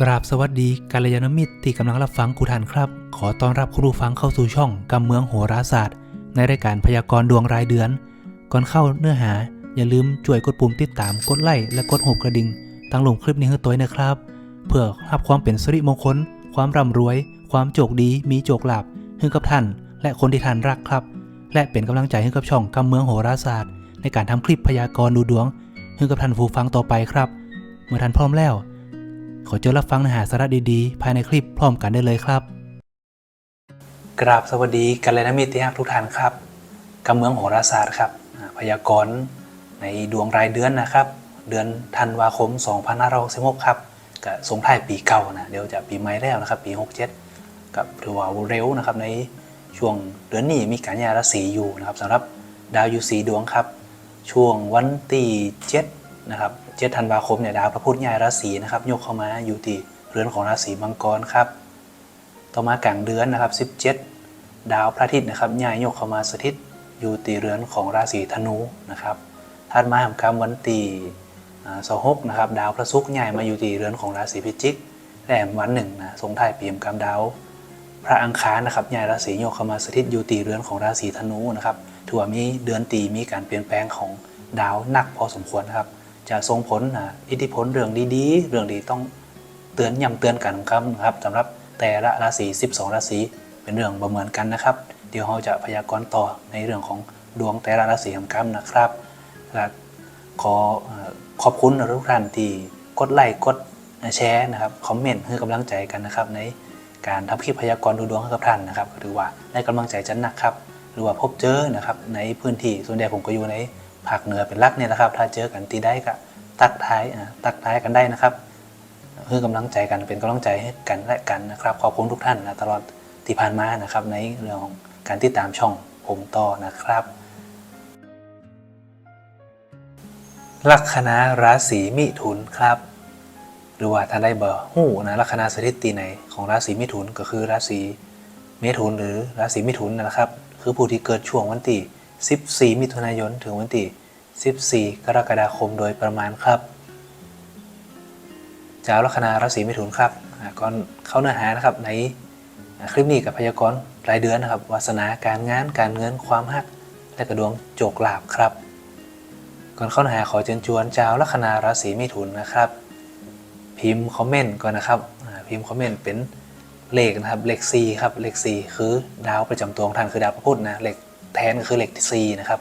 กราบสวัสดีกัลยาณมิตรที่กำลังรับฟังกูทันครับ ขอต้อนรับคุณผู้ฟังเข้าสู่ช่องกำเมืองโหราศาสตร์ ในรายการพยากรณ์ดวงรายเดือน ก่อนเข้าเนื้อหา อย่าลืมช่วยกดปุ่มติดตามกดไลค์และกดหัวกระดิ่งตั้งลงคลิปนี้ให้ตัวนะครับ เพื่อรับความเป็นสิริมงคล ความร่ำรวย ความโชคดีมีโชคลาภให้กับท่าน และคนที่ท่านรักครับ และเป็นกำลังใจให้กับช่องกำเมืองโหราศาสตร์ ในการทำคลิปพยากรณ์ดูดวงให้กับท่านผู้ฟังต่อไปครับ เมื่อท่านพร้อมแล้ว ขอเจอรับฟังเนื้อหาสาระดีๆ ภายในคลิปพร้อมกันได้เลยครับ กราบสวัสดีกันเลยาณมิตรที่รักทุกท่านครับกำเมืองโหราศาสตร์ครับ พยากรณ์ในดวงรายเดือนนะครับ เดือนธันวาคม2566ครับก็สงท้ายปีเก่านะเดี๋ยวจะปีใหม่แล้วนะครับ ปี 67 กับถือว่าเร็วนะครับในช่วงเดือนนี้มีการย้ายราศีอยู่นะครับสำหรับดาวอยู่สีดวงครับ ช่วงวันที่7 นะครับ7ธันวาคมเนี่ยดาวพระพุธย้ายราศีนะครับยกเข้ามาอยู่ที่เรือนของราศีมังกรครับต่อมากลางเดือนนะครับ 17 ดาวพระอาทิตย์นะครับย้ายยกเข้ามาสถิตอยู่ตีเรือนของราศีธนูนะครับถัดมาทำกรรมวันตีสหกนะครับดาวพระศุกร์ย้ายมาอยู่ตีเรือนของราศีพิจิกแหลมวันหนึ่งนะทรงท้ายปีมกรรมดาวพระอังคารนะครับย้ายราศีโยกเข้ามาสถิตอยู่ตีเรือนของราศีธนูนะครับถือว่ามีเดือนตีมีการเปลี่ยนแปลงของดาวหนักพอสมควรนะครับ จะส่งผลอิทธิพลเรื่องดีๆ เรื่องดีต้องเตือนย้ำเตือนกันครับนะครับสำหรับแต่ละราศี 12 ราศีเป็นเรื่องประเมินกันนะครับ เดี๋ยวเราจะพยากรณ์ต่อในเรื่องของดวงแต่ละราศีของกรรมนะครับและขอเอ่อขอบคุณทุกท่านที่กดไลค์กดแชร์นะครับคอมเมนต์ให้กำลังใจกันนะครับ ในการทำคลิปพยากรณ์ดูดวงให้กับท่านนะครับก็ถือว่าได้กำลังใจจันหนักครับหรือว่าพบเจอนะครับในพื้นที่ส่วนใหญ่ผมก็อยู่ใน ภาคเหนือเป็นลักเนี่ยนะครับ ถ้าเจอกันที่ได้ก็ตักท้ายตักท้ายกันได้นะครับเพื่อกำลังใจกันเป็นกำลังใจให้กันและกันนะครับขอบคุณทุกท่านนะตลอดที่ผ่านมานะครับ ในเรื่องของการติดตามช่องผมต่อนะครับลัคนาราศีมิถุนครับ หรือว่าท่านได้เบอร์หู้นะลัคนาสถิติไหนของราศีมิถุนก็คือราศีเมถุนหรือราศีมิถุนนะครับ คือผู้ที่เกิดช่วงวันที่ 14 มิถุนายน ถึงวันที่ 14 กรกฎาคมโดยประมาณครับจ้าลัคนาราศีมิถุนครับก่อนเข้าเนื้อหานะครับในคลิปนี้กับพยากรณ์รายเดือนนะครับวาสนาการงานการเงินความฮักและกระดวงโจกลาบครับ ก่อนเข้าเนื้อหาขอเชิญชวนเจ้าลัคนาราศีมิถุนนะครับ พิมพ์คอมเมนต์ก่อนนะครับพิมพ์คอมเมนต์เป็นเลขนะครับเลข4ครับเลข4คือดาวประจำตัวของท่านคือดาวพระพุธนะเลข แทนก็คือเลข4นะครับ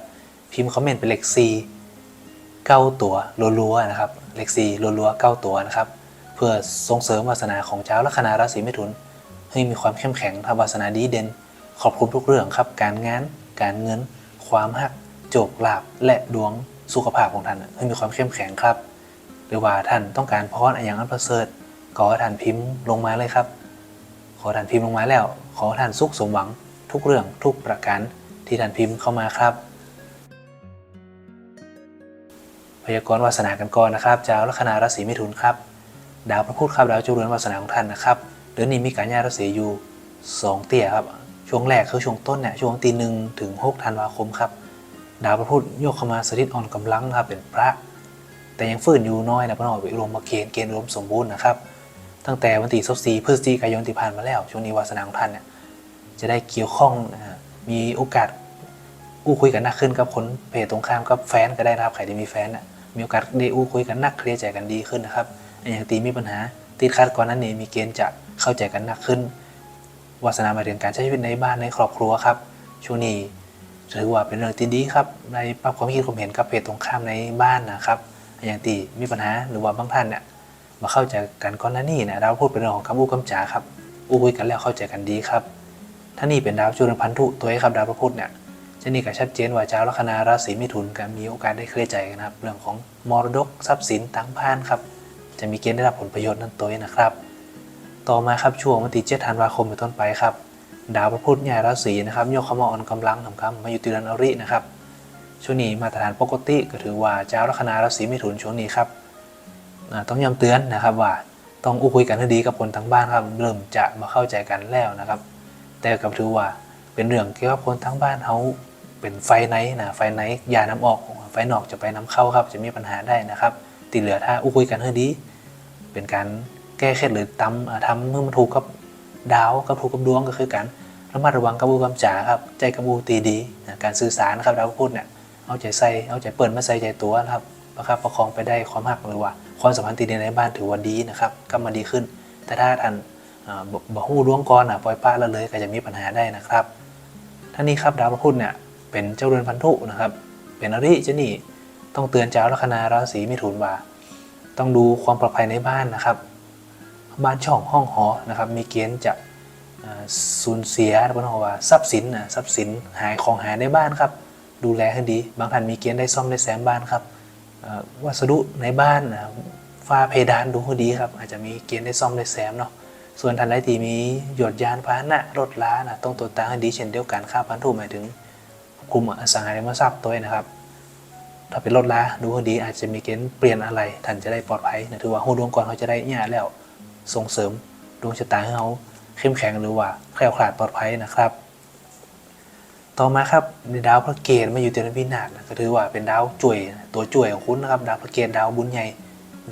พิมพ์คอมเมนต์เป็นเลข4 9ตัวรัวๆนะครับ เลข4รัวๆ9 ตัวนะครับ เพื่อส่งเสริมวาสนาของเจ้าลัคนาราศีเมถุน ให้มีความเข้มแข็งทำวาสนาดีเด่น ขอบคุณทุกเรื่องครับ การงาน การเงิน ความหัก โจกลาบและดวงสุขภาพของท่านให้มีความเข้มแข็งครับ หรือว่าท่านต้องการพรออย่างอันประเสริฐขอท่านพิมพ์ลงมาเลยครับ ขอท่านพิมพ์ลงมาแล้ว ขอท่านสุขสมหวังทุกเรื่องทุกประการ ที่ท่านพิมพ์เข้ามาครับ พยากรณ์วาสนากันก่อนนะครับเจ้าลัคนาราศีมิถุนครับ ดาวพระพุธครับดาวเจาเรือนวาสนาของท่านนะครับเดือนนี้มีการย้ายราศีอยู่ 2 เตี่ยครับ ช่วงแรกคือช่วงต้นเนี่ยช่วงตีหนึ่งถึง6ธันวาคมครับ ดาวพระพุธโยกเข้ามาสถิตอ่อนกำลังนะครับเป็นพระ แต่ยังฟื้นอยู่น้อยนะพระนอยไปรวมมาเกณฑ์เกณฑ์รวมสมบูรณ์นะครับตั้งแต่วันที่24พฤศจิกายนที่ผ่านมาแล้ว ช่วงนี้วาสนาของท่านเนี่ยจะได้เกี่ยวข้องมีโอกาส อู้คุยกันนักขึ้นกับคนเพศตรงข้ามกับแฟนก็ได้นะครับใครที่มีแฟนน่ะมีโอกาสได้อู้คุยกันนักเคลียร์ใจกันดีขึ้นนะครับอย่างตีมีปัญหาติดขัดก่อนนั้นนี่มีเกณฑ์จะเข้าใจกันนักขึ้นวาสนาหมายถึงการใช้ชีวิตในบ้านในครอบครัวครับช่วงนี้ถือว่าเป็นเรื่องที่ดีครับในปรับความคิดความเห็นกับเพศตรงข้ามในบ้านนะครับ อย่างตีมีปัญหาหรือว่าบางท่านเนี่ยมาเข้าใจกันก่อนหน้านี้นะดาพูดเป็นเรื่องของคำอู้คำจาครับอู้คุยกันแล้วเข้าใจกันดีครับถ้านี่เป็นดาวจุลพันธุตัวเองครับดาวพระพุธเนี่ย จะนี่ก็ชัดเจนว่าเจ้าลัคนาราศีมิถุนกันมีโอกาสได้เคลียร์ใจกันครับ เรื่องของมรดกทรัพย์สินต่างพานครับ จะมีเกณฑ์ได้รับผลประโยชน์นั่นตัวนะครับ ต่อมาครับช่วงวันที่7ธันวาคมเป็นต้นไปครับ ดาวพระพุธย้ายราศีนะครับโยกเข้ามาอ่อนกำลังทำคำมาอยู่ตีรือนอรินะครับช่วงนี้มาตรฐานปกติก็ถือว่าเจ้าลัคนาราศีมิถุนช่วงนี้ครับต้องย้ำเตือนนะครับว่าต้องอู้คุยกันให้ดีกับคนทั้งบ้านครับเริ่มจะมาเข้าใจกันแล้วนะครับ แต่กับถือว่าเป็นเรื่องเกี่ยวกับคนทั้งบ้านเขา เป็นไฟไหนนะไฟไหนอย่าน้ำออก ไฟนอกจะไปน้ำเข้าครับ จะมีปัญหาได้นะครับ ตีเหลือถ้าอู้คุยกันให้ดี เป็นการแก้เคล็ดหรือตำทำเมื่อมันถูกกับดาวกับถูกกับดวงก็คือการระมัดระวังกับอูกำจ๋าครับ ใจกับอูตีดีนะการสื่อสารนะครับดาวพุธเนี่ยเอาใจใส่เอาใจเปิดมาใส่ใจตัวนะครับประคับประคองไปได้ความหักหรือว่า ความสัมพันธ์ตีดีในบ้านถือว่าดีนะครับก็มาดีขึ้น แต่ถ้าท่านบ่หู้ล่วงก่อนอะปล่อยป้าละเลยก็จะมีปัญหาได้นะครับท่านี้ครับดาวพุธเนี่ย เป็นเจ้าเรือนพันธุนะครับ เป็นอริเจนี่ต้องเตือนเจ้าลัคนาราศีมิถุนว่าต้องดูความปลอดภัยในบ้านนะครับ บ้านช่องห้องหอนะครับ มีเกณฑ์จะสูญเสียหรือว่าทรัพย์สินนะทรัพย์สินหายของหายในบ้านครับ ดูแลให้ดี บางท่านมีเกณฑ์ได้ซ่อมได้แซมบ้านครับวัสดุในบ้านนะฝ้าเพดานดูให้ดีครับ อาจจะมีเกณฑ์ได้ซ่อมได้แซมเนาะส่วนท่านใดที่มีหยดยานพาหนะรถล้านะต้องตรวจตาให้ดีเช่นเดียวกันค่าพันธุหมายถึง กลุ่มอสังหาริมทรัพย์ตัวเองนะครับ ถ้าเป็นรถล้าดูให้ดีอาจจะมีเกณฑ์เปลี่ยนอะไรท่านจะได้ปลอดภัยนะถือว่าหูดวงก่อนเขาจะได้เนี่ยแล้วส่งเสริมดวงชะตาให้เขาเข้มแข็งหรือว่าแคล้วคลาดปลอดภัยนะครับ ต่อมาครับในดาวพระเกตมาอยู่เดือนวินาศก็ถือว่าเป็นดาวจ่ยตัวจ่ยของคุณนะครับ ดาวพระเกตดาวบุญใหญ่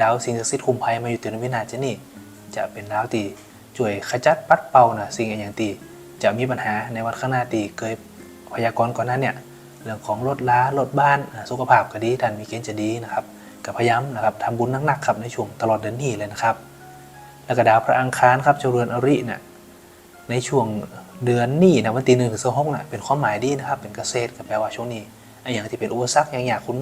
ดาวสิ่งศักดิ์สิทธิ์คุมภัยมาอยู่เดือนวินาศจะนี่ จะเป็นดาวตีจ่ยขจัดปัดเป่านะสิ่งอย่างตีจะมีปัญหาในวันข้างหน้าตีเคย พยากรณ์ก่อนหน้าเนี่ยเรื่องของรถล้ารถบ้านสุขภาพก็ดีท่านมีเกณฑ์จะดีนะครับกับพยายามนะครับทำบุญหนักๆครับในช่วงตลอดเดือนนี้เลยนะครับ แล้วก็ดาวพระอังคารครับเจรือนอริเนี่ยในช่วงเดือนนี้นะวันที่หนึ่งถึงสิบหกน่ะเป็นความหมายดีนะครับ เป็นเกษตรก็แปลว่าช่วงนี้ไอ้อย่างที่เป็นอุปสรรคอย่างอยากคุณ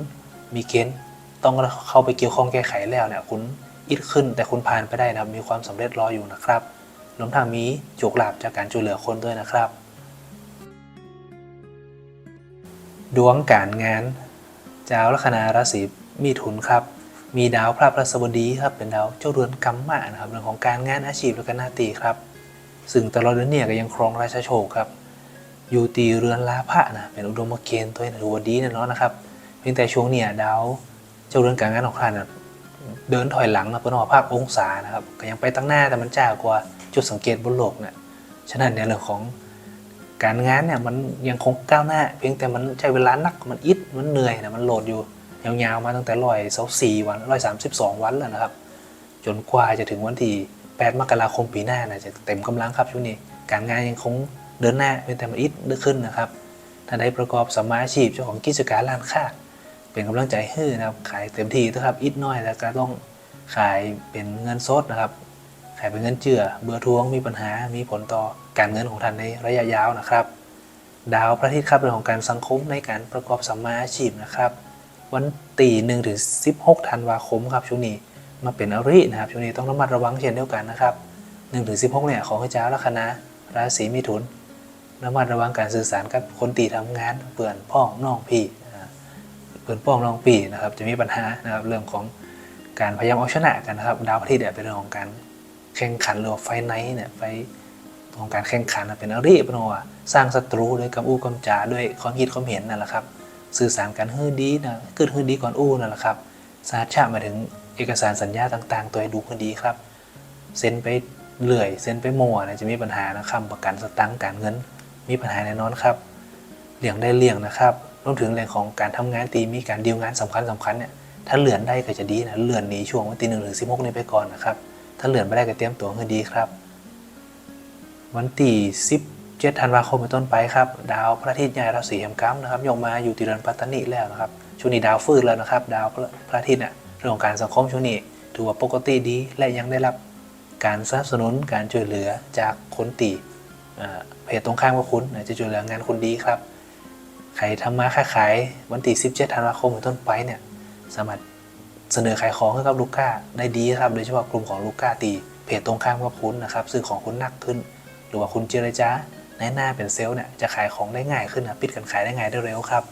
มีเกณฑ์ต้องเข้าไปเกี่ยวข้องแก้ไขแล้วเนี่ยคุณอิดขึ้นแต่คุณผ่านไปได้นะมีความสำเร็จรออยู่นะครับรวมทั้งมีโจกลาบจากการช่วยเหลือคนด้วยนะครับ ดวงการงานเจ้าลัคนาราศีมีถุนครับ มีดาวพระพฤหัสบดีครับเป็นดาวเจ้าเรือนกัมมะนะครับเรื่องของการงานอาชีพและก็หน้าที่ครับ ซึ่งตลอดเดือนเนี้ก็ยังครองราชโชคครับ อยู่ตีเรือนลาภะนะเป็นอุดมเกณฑ์ตัวนี้ถือว่าดีแนะเนาะนะครับเพียงแต่ช่วงเนี้ยดาวเจ้าเรือนการงานของท่านะเดินถอยหลังนะเป็นหอภาคองศานะครับก็ยังไปตั้งหน้าแต่มันจ้ากว่าจุดสังเกตบนโลกเนี่ยฉะนั้นในเรื่องของ การงานเนี่ยมันยังคงก้าวหน้า เพียงแต่มันใช้เวลานักมันอิดมันเหนื่อยนะมันโหลดอยู่ยาวๆมาตั้งแต่ร้อยเสาสี่วันร้อยสามสิบสองวันแล้วนะครับ จนกว่าจะถึงวันที่แปดมกราคมปีหน้านะจะเต็มกำลังครับช่วงนี้ การงานยังคงเดินหน้าเพียงแต่มันอิดเดือขึ้นนะครับถ้าได้ประกอบสมมาอาชีพเจ้าของกิจการร้านค้าเป็นกำลังใจให้นะครับขายเต็มที่นะครับอิดน้อยแล้วก็ต้องขายเป็นเงินสดนะครับ ขายเป็นเงินเจือ เบื่อทวงมีปัญหา มีผลต่อการเงินของท่านในระยะยาวนะครับ ดาวพระอาทิตย์ครับเรื่องของการสังคมในการประกอบสัมมาอาชีพนะครับ วันตีหนึ่งถึงสิบหกธันวาคมครับช่วงนี้มาเป็นอรินะครับช่วงนี้ต้องระมัดระวังเช่นเดียวกันนะครับหนึ่งถึงสิบหกเนี่ยของพระเจ้าลัคนาราศีมิถุนระมัดระวังการสื่อสารกับคนตีทำงานเปื่อนพ่องน้องพี่เปื่อนพ่องน้องพี่นะครับจะมีปัญหานะครับเรื่องของการพยายามเอาชนะกันนะครับ ดาวพระอาทิตย์เนี่ยเป็นเรื่องของการ แข่งขันหรือว่าไฟไนท์เนี่ยไฟของการแข่งขันเป็นอริป็นว่าสร้างศัตรูด้วยกับอู้กำจาด้วยความคิดความเห็นนั่นแหละครับ สื่อสารกันฮือดีนะเกิดฮือดีก่อนอู้นั่นแหละครับสาชามาถึงเอกสารสัญญาต่าง ๆ ตัวให้ดูฮือดีครับเซ็นไปเลื่อยเซ็นไปมัวนี่ยจะมีปัญหานะคำประกันสตังค์การเงิน มีปัญหาแน่นอนครับเลี่ยงได้เลี่ยงนะครับรวมถึงเรื่องของการทำงานตีมีการดีลงานสำคัญสคัญเนี่ยถ้าเลื่อนได้ก็จะดีนะเลื่อนหนีช่วงวันที่หนึ่งถึงสิบหกนี้ไปก่อนนะครับ ถ้าเลื่อนไม่ได้ก็เตรียมตัวให้ดีครับ วันที่17ธันวาคมเป็นต้นไปครับ ดาวพระอาทิตย์ย้ายราศีแห่งกัมนะครับยกมาอยู่ที่เรือนปัตตานีแล้วนะครับช่วงนี้ดาวฟื้นแล้วนะครับ ดาวพระอาทิตย์เนี่ยเรื่องของการสังคมช่วงนี้ถือว่าปกติดีและยังได้รับการสนับสนุนการช่วยเหลือจากคนตีเอ่อเพจตรงข้ามกับคุณจะช่วยเหลืองานคุณดีครับใครทำมาค้าขายวันที่17ธันวาคมเป็นต้นไปเนี่ยสามารถ เสนอขายของให้กับลูกค้าได้ดีครับโดยเฉพาะกลุ่มของลูกค้าตีเพจตรงข้ามกับคุณนะครับซื้อของคุณหนักขึ้น หรือว่าคุณเจรจาในหน้าเป็นเซลล์เนี่ยจะขายของได้ง่ายขึ้นนะปิดการขายได้ง่ายได้เร็วครับ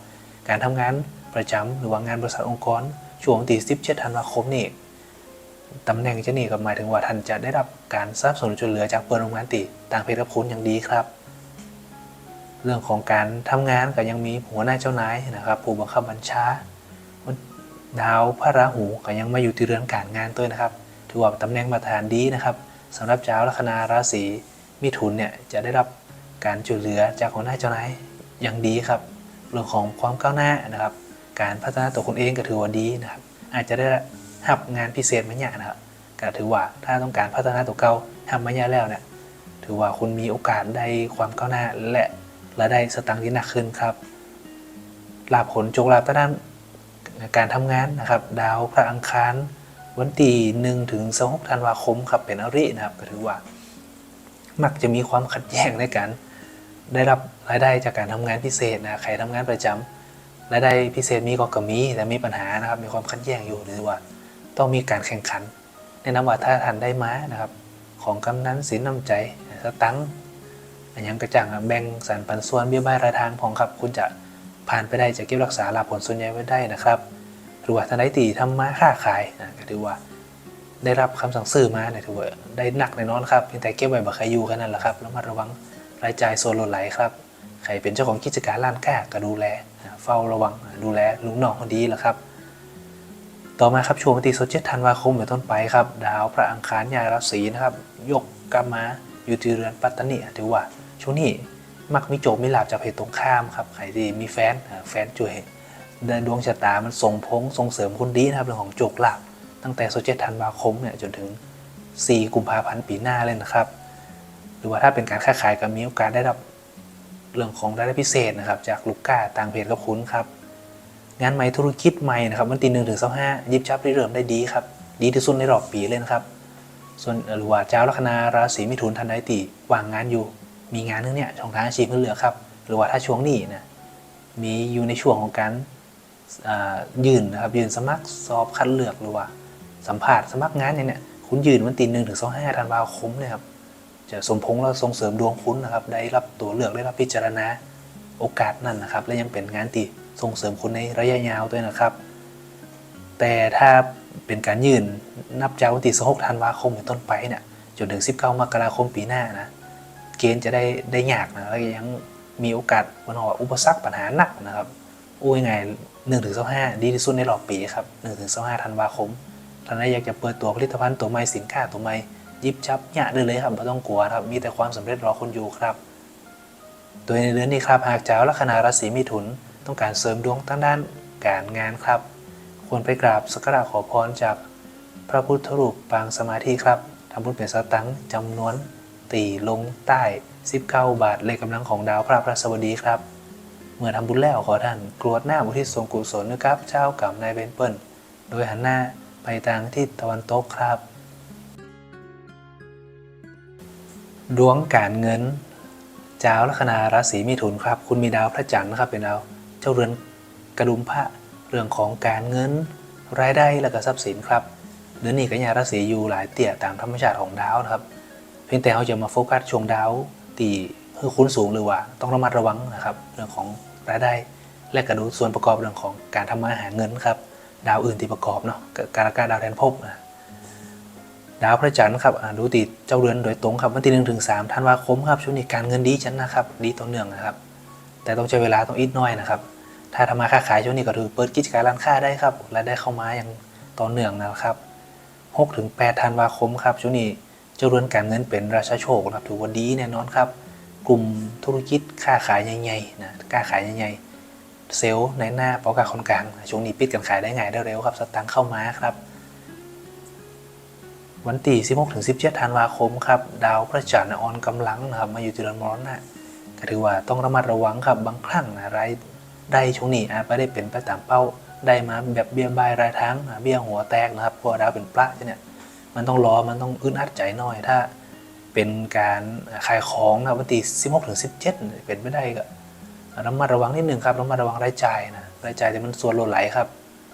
การทำงานประจำหรือว่างานบริษัทองค์กร ช่วงที่17ธันวาคมนี่ตำแหน่งจะนี่ก็หมายถึงว่าท่านจะได้รับการสนับสนุนช่วยเหลือจากเปิดโรงงานตีต่างเพศกับคุณอย่างดีครับ เรื่องของการทำงานก็ยังมีหัวหน้าเจ้านายนะครับ ผู้บังคับบัญชา ดาวพระราหูก็ยังมาอยู่ที่เรือนการงานด้วยนะครับ ถือว่าตำแหน่งมาตรฐานดีนะครับสำหรับเจ้าลัคนาราศีมิถุนเนี่ยจะได้รับการช่วยเหลือจากหัวหน้าเจ้านายอย่างดีครับ เรื่องของความก้าวหน้านะครับ การพัฒนาตัวคนเองก็ถือว่าดีนะครับ อาจจะได้รับงานพิเศษไหมเนี่ยนะครับก็ถือว่าถ้าต้องการพัฒนาตัวเก่าทำมาแย่แล้วเนี่ยถือว่าคุณมีโอกาสได้ความก้าวหน้าและรายได้สตางค์ที่หนักขึ้นครับลาภผลโจกลาภด้าน การทำงานนะครับ ดาวพระอังคารวันที่หนึ่งถึงสองธันวาคมครับเป็นอรินะครับก็ถือว่า มักจะมีความขัดแย้งในการได้รับรายได้จากการทำงานพิเศษนะใครทำงานประจำรายได้พิเศษมีก็กมีแต่มีปัญหานะครับ มีความขัดแย้งอยู่หรือว่า ต้องมีการแข่งขันแนะนำว่าถ้าทันได้มานะครับ ของกำนันสินน้ำใจสตังค์อันยังกระจ่างแบ่งสรรปันส่วนเบี้ยบ้ายรายทางของครับคุณจะ ผ่านไปได้จะเก็บรักษาลาผลส่วนใหญ่ไว้ได้นะครับหรือว่าท่านใดตีทำมาค้าขายนะก็ถือว่าได้รับคำสั่งซื้อมาเนี่ยถือว่าได้หนักแน่นอนครับเพียงแต่เก็บไว้บ่ใครอยู่แค่นั้นแหละครับแล้วมาระวังรายจ่ายโซนหล่นไหลครับใครเป็นเจ้าของกิจการร้านค้าก็ดูแล เฝ้าระวังดูแลลุงน้องคนดีแหละครับ ต่อมาครับช่วงวันที่17ธันวาคมเป็นต้นไปครับ ดาวพระอังคารยายราศีนะครับ ยกกลับมาอยู่ที่เรือนปัตตานีถือว่าช่วงนี้ มักมีโจมมีลาบจากเพศตรงข้ามครับใครที่มีแฟนแฟนช่วยเดินดวงชะตามันส่งพงส่งเสริมคนดีนะครับเรื่องของโจกลาบตั้งแต่17ธันวาคมเนี่ยจนถึง 4 กุมภาพันธ์ปีหน้าเลยนะครับ หรือว่าถ้าเป็นการค้าขายก็มีโอกาสได้รับเรื่องของรายได้พิเศษนะครับ จากลูกค้าต่างเพศกับคุณครับ งานใหม่ธุรกิจใหม่นะครับวันที่หนึ่งถึงสิบห้ายิบจับริเริ่มได้ดีครับ ดีที่สุดในรอบปีเลยนะครับ ส่วนหรือว่าเจ้าลัคนาราศีมิถุนทันใดตีว่างงานอยู่ มีงานนึงเนี่ยช่องทางอาชีพเพื่อเหลือครับ หรือว่าถ้าช่วงนี้นะมีอยู่ในช่วงของการยืนนะครับยืนสมัครสอบคัดเลือกหรือว่าสัมภาษณ์สมัครงานเนี่ยเนี่ยคุณยืนวันที่หนึ่งถึงสองห้าธันวาคมเนี่ยครับจะสมพงษ์และส่งเสริมดวงคุณนะครับ ได้รับตัวเลือกได้รับพิจารณาโอกาสนั่นนะครับ และยังเป็นงานที่ส่งเสริมคุณในระยะยาวด้วยนะครับ แต่ถ้าเป็นการยืนนับจากวันที่16ธันวาคมเป็นต้นไปเนี่ยจนถึง 19 มกราคมปีหน้านะ เกณฑ์จะได้ได้ยากนะแล้วยังมีโอกาสวันออกอุปสรรคปัญหาหนักนะครับโอ้ยังไง1ถึง25ดีที่สุดในรอบปีครับ1ถึง25ธันวาคมท่านใดอยากจะเปิดตัวผลิตภัณฑ์ตัวใหม่สินค้าตัวใหม่ยิบจับหยาได้เลยครับไม่ต้องกลัวครับ มีแต่ความสำเร็จรอคนอยู่ครับ โดยในเดือนนี้ครับหากเจ้าลัคนาราศีมิถุน ต้องการเสริมดวงทางด้านการงานครับ ควรไปกราบสักการะขอพรจากพระพุทธรูปปางสมาธิครับทำบุญเป็นสตังค์จำนวน ตีลงใต้19บาทเลขกำลังของดาวพระพระสวัสดีครับ เมื่อทำบุญแล้วขอท่านกรวดหน้าบุทิศส่วนกุศลนะครับเจ้ากรรมนายเวรเปิลโดยหันหน้าไปทางทิศตะวันตกครับ ดวงการเงินเจ้าลัคนาราศีมิถุนครับ คุณมีดาวพระจันทร์นะครับเป็นดาวเจ้าเรือนกระดุมพระเรื่องของการเงิน รายได้และก็ทรัพย์สินครับเดือนนี้ก็ยาราศีอยู่หลายเตี่ยตามธรรมชาติของดาวนะครับ เพียงแต่เขาจะมาโฟกัสช่วงดาวตีคือคุ้นสูงหรือว่าต้องระมัดระวังนะครับ เรื่องของรายได้และกระดูส่วนประกอบเรื่องของการทำมาหาเงินครับ ดาวอื่นที่ประกอบเนาะการกาดาวแทนภพนะดาวพระจันทร์ครับดูติดเจ้าเรือนโดยตรงครับวันที่หนึ่งถึงสามธันวาคมครับช่วงนี้การเงินดีจันนะครับ ดีต่อเนื่องนะครับ แต่ต้องใช้เวลาต้องอีกน้อยนะครับ ถ้าทำมาค้าขายช่วงนี้ก็ถือเปิดกิจการร้านค้าได้ครับรายได้เข้ามาอย่างต่อเนื่องนะครับหกถึงแปดธันวาคมครับช่วงนี้ เจ้าเรือนการเงินเป็นราชาโชคครับถือว่าดีแน่นอนครับ กลุ่มธุรกิจค้าขายใหญ่ๆนะค้าขายใหญ่ๆเซลล์ในหน้าเป้ากาคนกลางช่วงนี้ปิดกันขายได้ง่ายได้เร็วครับสตางค์เข้ามาครับ วันที่16ถึง17ธันวาคมครับดาวพระจันทร์อ่อนกำลังนะครับมาอยู่ที่เรือนมรณะก็ถือว่าต้องระมัดระวังครับบางครั้งนะรายได้ช่วงนี้อาจไม่ได้เป็นไปตามเป้าได้มาแบบเบี้ยบายรายทางเบี้ยหัวแตกนะครับเพราะดาวเป็นพระเนี่ย มันต้องรอมันต้องอึดอัดใจหน่อย ถ้าเป็นการขายของนะครับวันที่16ถึง17เนี่ยเป็นไม่ได้ก็ระมัดระวังนิดหนึ่งครับระมัดระวังรายจ่ายนะรายจ่ายที่มันส่วนหล่นไหลครับ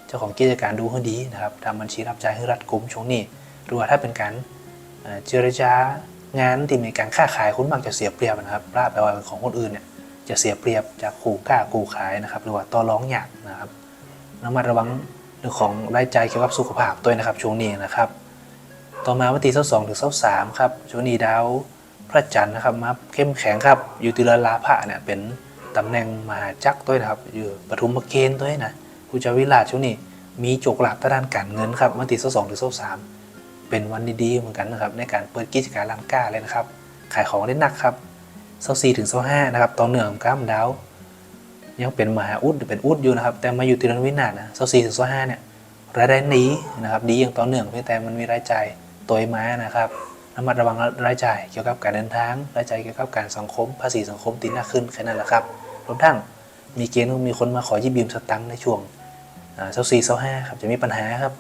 เจ้าของกิจการดูให้ดีนะครับทำบัญชีรับจ่ายให้รัดกุมช่วงนี้หรือว่าถ้าเป็นการเอ่อเจรจางานที่มีการค้าขายคุณมักจะเสียเปรียบนะครับลาบแปว่าเป็นของคนอื่นเนี่ยจะเสียเปรียบจากคู่กล้าคู่ขายนะครับ หรือว่าต่อร้องยากนะครับระมัดระวังเรื่องของรายจ่ายเกี่ยวกับสุขภาพด้วยนะครับช่วงนี้นะครับ ต่อมาวันที่22ถึง23ครับช่วงนี้ดาวพระจันทร์นะครับมาเข้มแข็งครับ อยู่ที่เรือนลาภะเนี่ยเป็นตำแหน่งมหาจักรด้วยนะครับ อยู่ปฐุมเกณฑ์ด้วยนะผู้จาวิราชช่วงนี้มีโจกหลับด้านการเงินครับวันที่22ถึง23เป็นวันดีๆเหมือนกันนะครับในการเปิดกิจการร้านค้าเลยนะครับ ขายของได้หนักครับ24ถึง25นะครับต่อเนื่องกับดาวยังเป็นมหาอุดเป็นอุดอยู่นะครับ แต่มาอยู่ที่เรือนวินาศนะ24ถึง25เนี่ยรายได้ดีนะครับดีอย่างต่อเนื่องเพียงแต่มันมีรายจ่าย ตัวม้านะครับระมัดระวังรายจ่ายเกี่ยวกับการเดินทางรายจ่ายเกี่ยวกับการสังคม ภาษีสังคมตีหน้าขึ้นแค่นั้นแหละครับรวมทั้งมีเกณฑ์มีคนมาขอยืมยืมสตังค์ในช่วงเซาซีเซาห้าครับจะมีปัญหาครับ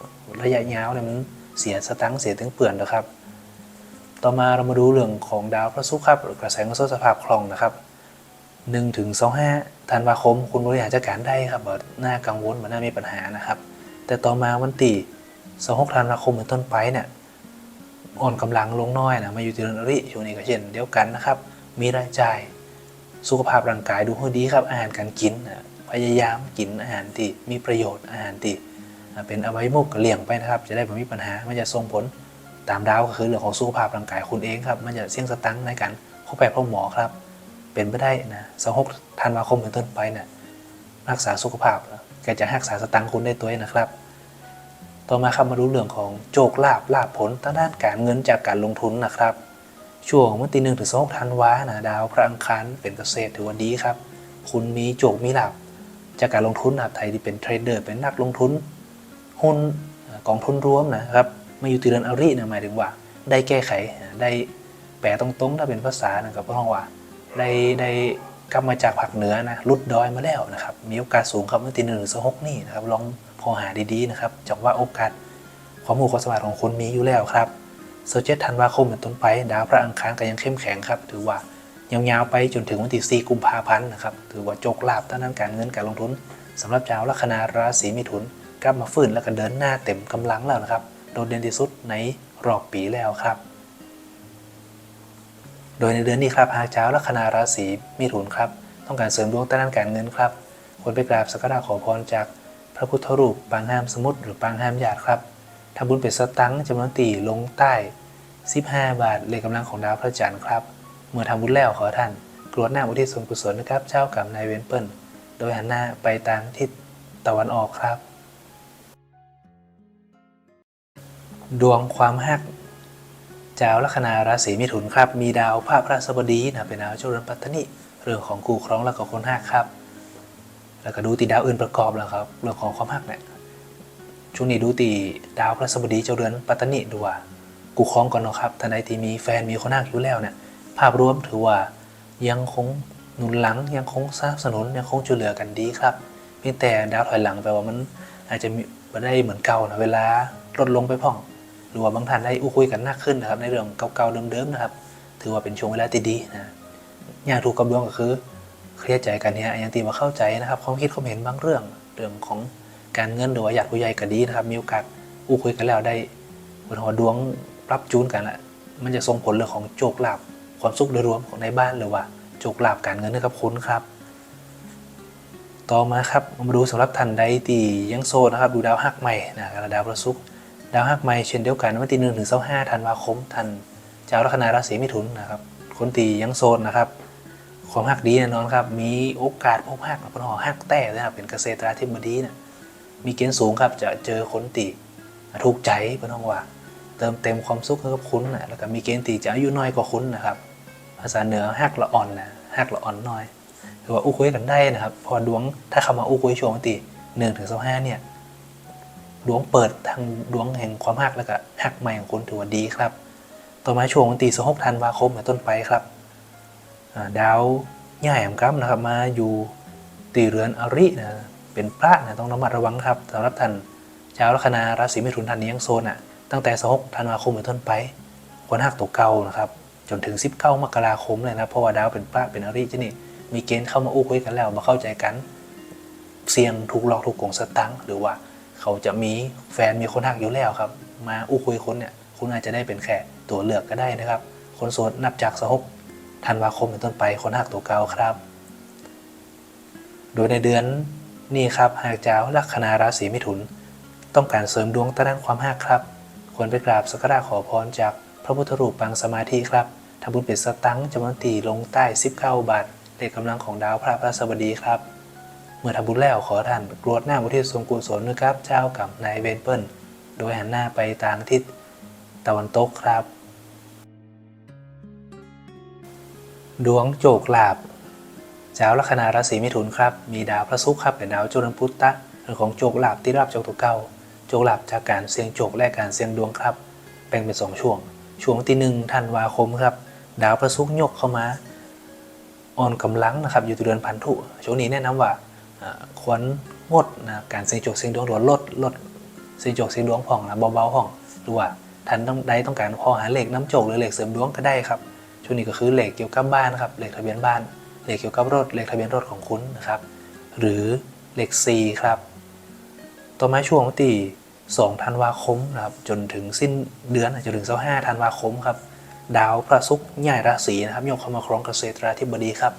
ระยะยาวเนี่ยมันเสียสตังค์เสียถึงเปื่อนนะครับ ต่อมาเรามาดูเรื่องของดาวพระศุกร์ครับกระแสเงินสดสภาพคล่องนะครับ1ถึง25ธันวาคม คุณบริหารจัดการได้ครับบ่น่ากังวลบ่น่ามีปัญหานะครับ แต่ต่อมาวันที่26ธันวาคมเป็นต้นไปเนี่ย อ่อนกำลังลงน้อยนะมาอยู่ที่เรือนริช่วงนี้ก็เช่นเดียวกันนะครับ มีรายจ่ายสุขภาพร่างกายดูให้ดีครับอาหารการกินนะพยายามกินอาหารที่มีประโยชน์อาหารที่เป็นอวัยมุกเลี่ยงไปนะครับ จะได้ไม่มีปัญหามันจะส่งผลตามดาวก็คือเรื่องของสุขภาพร่างกายคุณเองครับ มันจะเสี่ยงสตังค์ในการเข้าไปพบหมอครับ เป็นไปได้นะสหกธันวาคมเป็นต้นไปเนี่ยรักษาสุขภาพแกจะรักษาสตังค์คุณได้ตัวเองนะครับ ต่อมาครับมาดูเรื่องของโจกลาบลาบผลทางด้านการเงินจากการลงทุนนะครับ ช่วงวันที่หนึ่งถึงสองธันวานะดาวพระอังคารเป็นเกษตรถือว่าดีครับ คุณมีโจกมีลาบจากการลงทุนนะครับไทยที่เป็นเทรดเดอร์เป็นนักลงทุนหุ้นกองทุนรวมนะครับมาอยู่ที่เรือนอารินะหมายถึงว่า ได้แก้ไขได้แปลตรงๆถ้าเป็นภาษานะครับเพราะว่าได้ได้กลับมาจากภาคเหนือนะลุดดอยมาแล้วนะครับมีโอกาสสูงครับเมื่อตีหนึ่งถึงสหกนี่นะครับลอง พอหาดีๆนะครับจังว่าโอกาสความรู้ความสามารถของคุณมีอยู่แล้วครับโซเจตธันวาคมเป็นต้นไป ดาวพระอังคารก็ยังเข้มแข็งครับ ถือว่ายาวๆไปจนถึงวันที่4กุมภาพันธ์นะครับ ถือว่าโจกลาบด้านนั้นการเงินการลงทุนสำหรับชาวลัคนาราศีมิถุนกลับมาฟื้นแล้วก็เดินหน้าเต็มกำลังแล้วนะครับ โดดเด่นที่สุดในรอบปีแล้วครับ โดยในเดือนนี้ครับหากเจ้าลัคนาราศีมิถุนครับต้องการเสริมดวงด้านการเงินครับควรไปกราบสักการะขอพรจาก พระพุทธรูปปางห้ามสมุทรหรือปางห้ามญาติครับทำบุญเป็นสตังค์จำนวนตีลงใต้ 15 บาทเลขกำลังของดาวพระจันทร์ครับ เมื่อทำบุญแล้วขอท่าน กรวดหน้าอุทิศส่วนกุศลนะครับ เจ้ากรรมนายเวรเปิลโดยหันหน้าไปทางทิศตะวันออกครับ ดวงความฮักเจ้าลัคนาราศีมิถุนครับ มีดาวพระพระสบดีนะเป็นดาวเจริญปัตตนิเรื่องของคู่ครองและก็คนฮักครับ แล้วก็ดูตีดาวอื่นประกอบแล้วครับเรื่องของความฮักเนี่ยช่วงนี้ดูตีดาวพระสบดีเจ้าเรือนปัตตนิดูว่ากูครองก่อนเนาะครับท่านใดที่มีแฟนมีคนฮักอยู่แล้วเนี่ยภาพรวมถือว่ายังคงหนุนหลังยังคงสนับสนุนยังคงช่วยเหลือกันดีครับเพียงแต่ดาวถอยหลังแปลว่ามันอาจจะมีไม่ได้เหมือนเก่านะเวลาลดลงไปพ่อง หรือว่าบางท่านได้อู้คุยกันมากขึ้นนะครับ ในเรื่องเก่าๆเดิมๆนะครับ ถือว่าเป็นช่วงเวลาที่ดีนะอย่างถูกกับดวงก็คือ เคลียร์ใจกันเนี่ยอย่างตีมาเข้าใจนะครับความคิดความเห็นบางเรื่องเรื่องของการเงินหรือว่าอยากผู้ใหญ่ก็ดีนะครับ มีโอกาสอู้คุยกันแล้วได้บนหัวดวงปรับจูนกันละมันจะส่งผลเรื่องของโจกลาบความสุขโดยรวมของในบ้านหรือว่าโจกลาบการเงินนะครับคุณครับ ต่อมาครับมาดูสำหรับท่านใดที่ยังโซนนะครับ ดูดาวหักใหม่นะดาวพระศุกดาวหักไม้เช่นเดียวกันวันที่หนึ่งถึงเสาห้าธันวาคมท่านเจ้าลัคนาราศีมิถุนนะครับคนตียังโซนนะครับ ความหักดีแน่นอนครับ มีโอกาสพบหักพนหอหักแต่นะครับเป็นเกษตราธิบดีนะมีเกณฑ์สูงครับจะเจอคนตีถูกใจพนองว่า เติมเต็มความสุขให้กับคุณนะแล้วก็มีเกณฑ์ตีจะอายุน้อยกว่าคุณนะครับภาษาเหนือหักละอ่อนนะหักละอ่อนน้อยคือว่าอู้คุยกันได้นะครับ พอดวงถ้าเข้ามาอู้คุยช่วงวันที่หนึ่งถึงเสาห้าเนี่ยดวงเปิดทางดวงแห่งความหักแล้วก็หักใหม่ของคุณถือว่าดีครับ ต่อมาช่วงวันที่สหกธันวาคมเป็นต้นไปครับ ดาวย่ายแอมกัมนะครับมาอยู่ตีเรือนอรินะเป็นพระนะต้องระมัดระวังครับสำหรับท่านชาวลัคนาราศีมิถุนท่านนี้ยังโซนอะตั้งแต่สหกธันวาคมเป็นต้นไปควรหักตัวเก่านะครับจนถึง 19มกราคมเลยนะเพราะว่าดาวเป็นพระเป็นอริจะนี่มีเกณฑ์เข้ามาอู้คุยกันแล้วมาเข้าใจกัน เสี่ยงถูกหลอกถูกโกงสตังค์หรือว่าเขาจะมีแฟนมีคนหักอยู่แล้วครับ มาอู้คุยคนเนี่ยคุณอาจจะได้เป็นแค่ตัวเลือกก็ได้นะครับ คนโสดนับจากสหก ธันวาคมเป็นต้นไปคนหักตัวเก่าครับ โดยในเดือนนี้ครับหากเจ้าลัคนาราศีมิถุน ต้องการเสริมดวงต้านความหักครับ ควรไปกราบสักการะขอพรจากพระพุทธรูปปางสมาธิครับทำบุญเป็นสตังจำนวนตีลงใต้19บาทเลขกำลังของดาวพระพระสบดีครับ เมื่อทำบุญแล้วขอท่านกรวดหน้าบุทิศส่วนกุศลนะครับ เจ้ากับนายเวนเปิลโดยหันหน้าไปทางทิศตะวันตกครับ ดวงโจกลาบเจ้าลัคนาราศีมิถุนครับ มีดาวพระศุกร์ครับเป็นดาวจุลพุตตะเรื่องของโจกลาบที่รับจากตัวเก่าโจกลาบจากการเสี่ยงโจกและการเสี่ยงดวงครับพบ่งเป็นสองช่วง ช่วงที่หนึ่งธันวาคมครับดาวพระศุกร์ยกเข้ามาอ่อนกำลังนะครับอยู่ที่เดือนพันธุช่วงนี้แนะนำว่าอ่าควรงดนะการเสี่ยงโชคเสี่ยงดวงหรือว่าลดลดเสี่ยงโชคเสี่ยงดวงผ่องนะเบาๆผ่องหรือว่าท่านต้องใดต้องการพอหาเลขน้ำโจกหรือเลขเสริมดวงก็ได้ครับ ช่วงนี้ก็คือเลขเกี่ยวกับบ้านครับเลขทะเบียนบ้าน เลขเกี่ยวกับรถเลขทะเบียนรถของคุณนะครับ หรือเลข4ครับ ต่อมาช่วงวันที่2ธันวาคมนะครับจนถึงสิ้นเดือนจนถึง25ธันวาคมครับดาวพระศุกร์ย้ายราศีนะครับยกเข้ามาครองเกษตราธิบดีครับ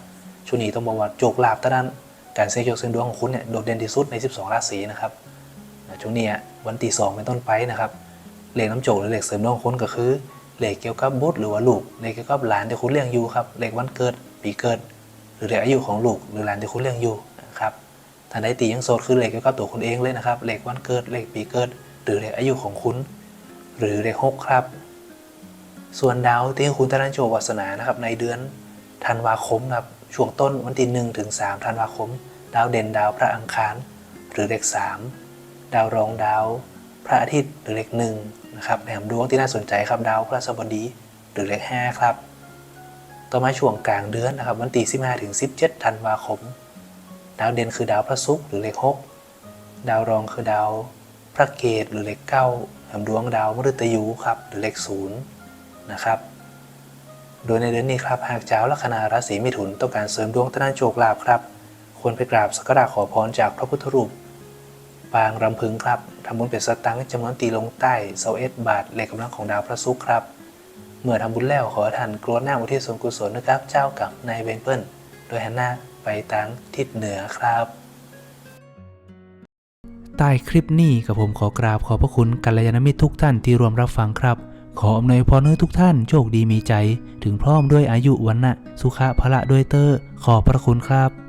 ช่วงนี้ต้องบอกว่าโจกลาบตะด้านการเสี่ยงโชคเสี่ยงดวงของคุณเนี่ยโดดเด่นที่สุดใน 12 ราศีนะครับช่วงนี้วันที่2เป็นต้นไปนะครับเลขน้ำโจกหรือเลขเสริมดวงของคุณก็คือ เลขเกี่ยวกับบุตรหรือว่าลูกเลขเกี่ยวกับหลานที่คุณเลี้ยงอยู่ครับเลขวันเกิดปีเกิด หรือเลขอายุของลูกหรือหลานที่คุณเลี้ยงอยู่นะครับท่านใดตียังโสดคือเลขเกี่ยวกับตัวคุณเองเลยนะครับเลขวันเกิดเลขปีเกิด หรือเลขอายุของคุณ หรือเลขหกครับ ส่วนดาวที่คุณธนโชวาสนานะครับในเดือนธันวาคมครับช่วงต้นวันที่หนึ่งถึงสามธันวาคม ดาวเด่นดาวพระอังคาร หรือเลขสามดาวรองดาว พระอาทิตย์หรือเลขหนึ่ง นะครับแหมดวงที่น่าสนใจครับดาวพระศัสบดีหรือเลขห้าครับ ต่อมาช่วงกลางเดือนนะครับวันที่15ถึง17ธันวาคม ดาวเด่นคือดาวพระศุกร์หรือเลขหกดาวรองคือดาวพระเกตหรือเลขเก้าแหมดวงดาวมฤตยูครับหรือเลขศูนย์นะครับ โดยในเดือนนี้ครับหากเจ้าลัคนาราศีมิถุนต้องการเสริมดวงตนานโชคลาภครับ ควรไปกราบสักการะขอพรจากพระพุทธรูป ปางรำพึงครับทำบุญเป็นสตังค์จำนวนตีลงใต้เสาเอ็ดบาทเหลขกกำลังของดาวพระศุกร์ครับ เมื่อทำบุญแล้วขอท่านกรวดหน้าอุทิศส่วนกุศลนะครับ เจ้ากับนายเวงเปิลโดยหันหน้าไปทางทิศเหนือครับ ใต้คลิปนี้กับผมขอกราบขอบพระคุณกัลยาณมิตรทุกท่านที่รวมรับฟังครับ ขออำนวยพรให้ทุกท่านโชคดีมีใจ ถึงพร้อมด้วยอายุวันนะสุขะพละด้วยเตอร์ขอบพระคุณครับ